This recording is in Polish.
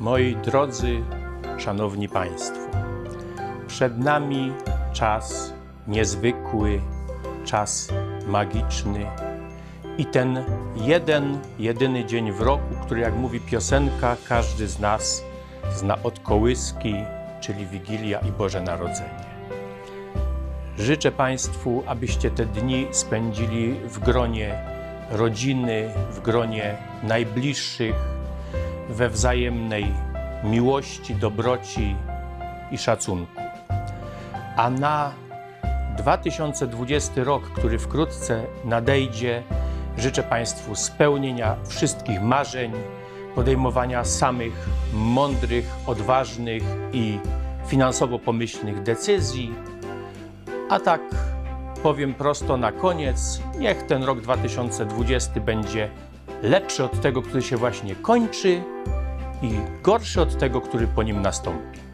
Moi drodzy, szanowni Państwo, przed nami czas niezwykły, czas magiczny i ten jeden, jedyny dzień w roku, który, jak mówi piosenka, każdy z nas zna od kołyski, czyli Wigilia i Boże Narodzenie. Życzę Państwu, abyście te dni spędzili w gronie rodziny, w gronie najbliższych, we wzajemnej miłości, dobroci i szacunku. A na 2020 rok, który wkrótce nadejdzie, życzę Państwu spełnienia wszystkich marzeń, podejmowania samych mądrych, odważnych i finansowo pomyślnych decyzji, a tak powiem prosto na koniec, niech ten rok 2020 będzie lepszy od tego, który się właśnie kończy i gorszy od tego, który po nim nastąpi.